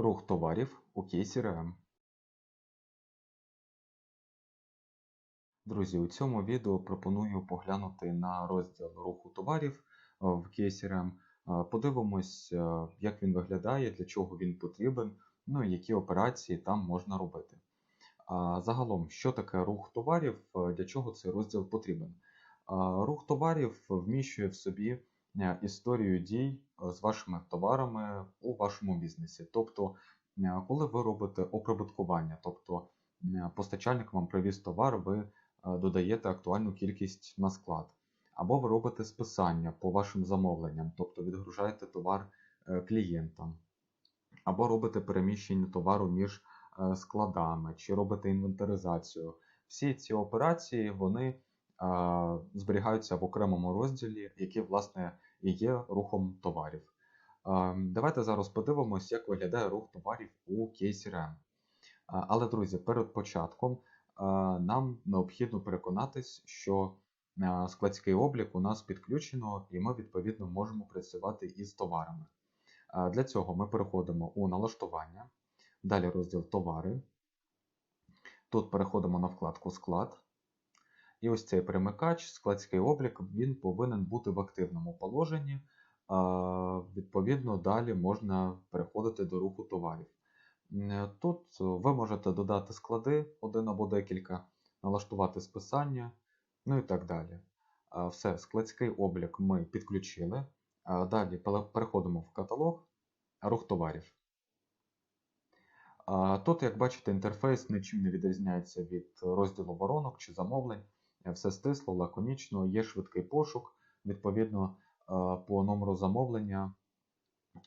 Рух товарів у кейсі. Друзі, у цьому відео пропоную поглянути на розділ руху товарів е, в кейсі РМ. Е, Подивимось, е, як він виглядає, для чого він потрібен, ну і які операції там можна робити. А Загалом, що таке рух товарів, для чого цей розділ потрібен? Рух товарів вміщує в собі історію дій е, з вашими товарами у вашому бізнесі. Тобто, е, коли ви робите оприбуткування, тобто е, постачальник вам привіз товар, ви е, додаєте актуальну кількість на склад. Або ви робите списання по вашим замовленням, тобто відгружаєте товар е, клієнтам, або робите переміщення товару між е, складами, чи робите інвентаризацію. Всі ці операції вони зберігаються в окремому розділі, який, власне, і є рухом товарів. Давайте зараз подивимось, як виглядає рух товарів у кейсі RAM. Але, друзі, перед початком нам необхідно переконатись, що складський облік у нас підключено, і ми, відповідно, можемо працювати із товарами. Для цього ми переходимо у налаштування, далі розділ товари. Тут переходимо на вкладку Склад. І ось цей перемикач, складський облік, він повинен бути в активному положенні. Відповідно, далі можна переходити до руху товарів. Тут ви можете додати склади один або декілька, налаштувати списання, ну і так далі. Все, складський облік ми підключили. Далі переходимо в каталог, рух товарів. Тут, як бачите, інтерфейс нічим не відрізняється від розділу воронок чи замовлень. Е, Все стисло, лаконічно, є швидкий пошук. Відповідно, е, по номеру замовлення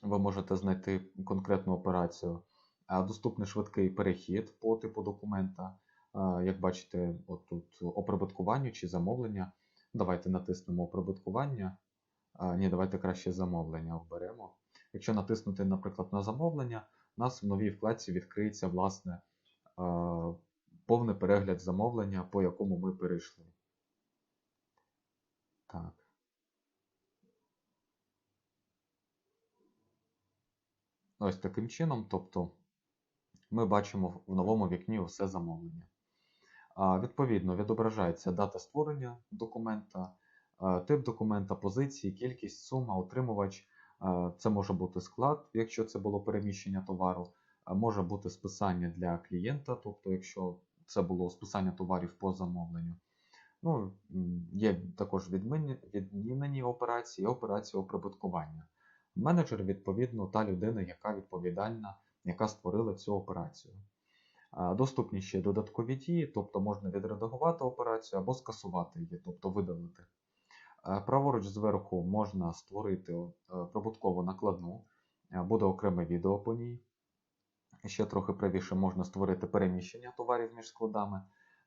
ви можете знайти конкретну операцію. А Доступний швидкий перехід по типу документа. Е, Як бачите, от тут оприбуткування чи замовлення. Давайте натиснемо оприбуткування. Ні, давайте краще замовлення оберемо. Якщо натиснути, наприклад, на замовлення, у нас в новій вкладці відкриється власне е, повний перегляд замовлення, по якому ми перейшли. Так. Ось таким чином, тобто ми бачимо в новому вікні усе замовлення. Відповідно, відображається дата створення документа, тип документа, позиції, кількість, сума, отримувач. Це може бути склад, якщо це було переміщення товару, може бути списання для клієнта, тобто, якщо це було списання товарів по замовленню. Ну, є також відмінені операції, операції оприбуткування. Менеджер, відповідно, та людина, яка відповідальна, яка створила цю операцію. Доступні ще додаткові дії, тобто можна відредагувати операцію або скасувати її, тобто видалити. Праворуч зверху можна створити е, прибуткову накладну, е, буде окреме відео по ній. Ще трохи правіше можна створити переміщення товарів між складами,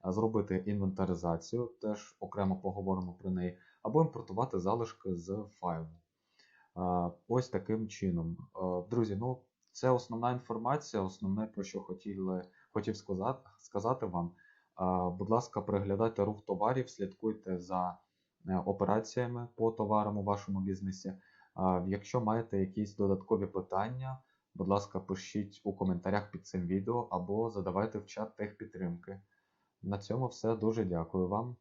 е, зробити інвентаризацію, теж окремо поговоримо про неї, або імпортувати залишки з файлу. Е, Ось таким чином. Е, Друзі, ну це основна інформація, основне, про що хотіли, хотів сказати, вам. Будь ласка, переглядайте рух товарів, слідкуйте за операціями по товарам у вашому бізнесі. Якщо маєте якісь додаткові питання, будь ласка, пишіть у коментарях під цим відео або задавайте в чат техпідтримки. На цьому все. Дуже дякую вам.